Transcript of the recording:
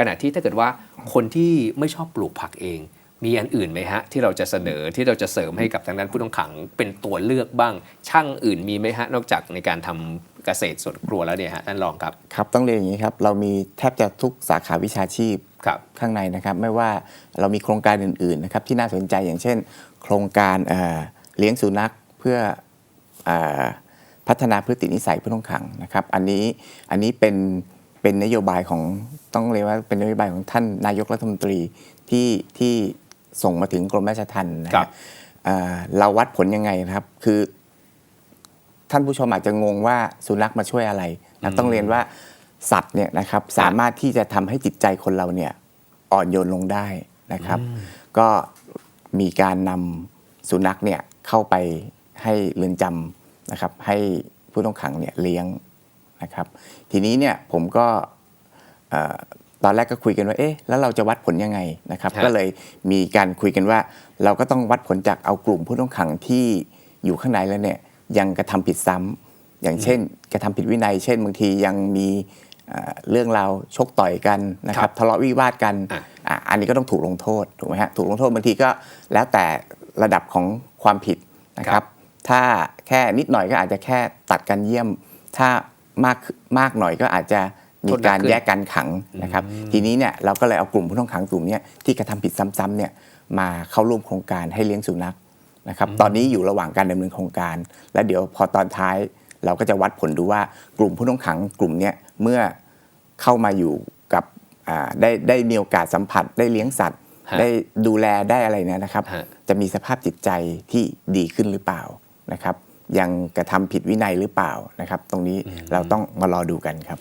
ขณะที่ถ้าเกิดว่าคนที่ไม่ชอบปลูกผักเอง มีอันอื่นไหมฮะ ที่เราจะเสนอที่เราจะเสริมให้กับทางด้านผู้ต้องขังเป็นตัวเลือกบ้าง ช่างอื่นมีไหมฮะ นอกจากในการทำเกษตรสวนครัวแล้วเนี่ยฮะท่านรองครับ ครับต้องเรียนอย่างนี้ครับ เรามีแทบจะทุกสาขาวิชาชีพครับข้างในนะครับ ไม่ว่าเรามีโครงการอื่นๆนะครับที่น่าสนใจอย่างเช่น โครงการเอ่อเลี้ยงสุนัขเพื่อเออพัฒนาพฤตินิสัยผู้ต้องขังนะครับ อันนี้อันนี้เป็นเป็นนโยบายของ ต้องเรียกว่าเป็นนโยบายของท่านนายกรัฐมนตรีที่ที่ส่งมาถึงกรมราชทัณฑ์นะคครัรับบเอ่อเราวัดผลยังไงนะครับ คือ ท่านผู้ชมอาจจะงงว่าสุนัขมาช่วยอะไรนะต้องเรียนว่าสัตว์เนี่ยนะครับสามารถที่จะทำให้จิตใจคนเราเนี่ยอ่อนโยนลงได้นะครับ ก็มีการนำสุนัขเนี่ยเข้าไปให้เรือนจำนะครับ ให้ผู้ต้องขังเนี่ยเลี้ยงนะครับ ทีนี้เนี่ยผมก็เอ่อ ตอนแรกก็คุยกันว่า เอ๊ะ แล้วเราจะวัดผลยังไงนะครับฮะก็เลยมีการคุยกันว่า เราก็ต้องวัดผลจากเอากลุ่มผู้ต้องขังที่อยู่ข้างในแล้วเนี่ยยังกระทำผิดซ้ำอย่างเช่น กระทำผิดวินัย เช่นบางทียังมีเอ่อเรื่องราวชกต่อยกันนะคครัรับบทะเลาะวิวาทกันอะอะอันนี้ก็ต้องถูกลงโทษถูกไหมฮะถูกลงโทษบางทีก็แล้วแต่ระดับของความผิดนะคครัรับบถ้าแค่นิดหน่อยก็อาจจะแค่ตัดกันเยี่ยม ถ้ามากมากหน่อยก็อาจจะ มีการแยกกันขังนะครับ ทีนี้เนี่ยเราก็เลยเอากลุ่มผู้ต้องขังกลุ่มเนี้ยที่กระทำผิดซ้ำๆเนี่ยมาเข้าร่วมโครงการให้เลี้ยงสุนัขนะครับ ตอนนี้อยู่ระหว่างการดำเนินโครงการ แล้วเดี๋ยวพอตอนท้ายเราก็จะวัดผลดูว่ากลุ่มผู้ต้องขังกลุ่มเนี้ยเมื่อเข้ามาอยู่กับอ่าได้ได้มีโอกาสสัมผัสได้เลี้ยงสัตว์ฮะได้ดูแลได้อะไรเนี่ยนะครับฮะจะมีสภาพจิตใจที่ดีขึ้นหรือเปล่านะครับ ยังกระทำผิดวินัยหรือเปล่านะครับ ตรงนี้เราต้องมารอดูกันครับ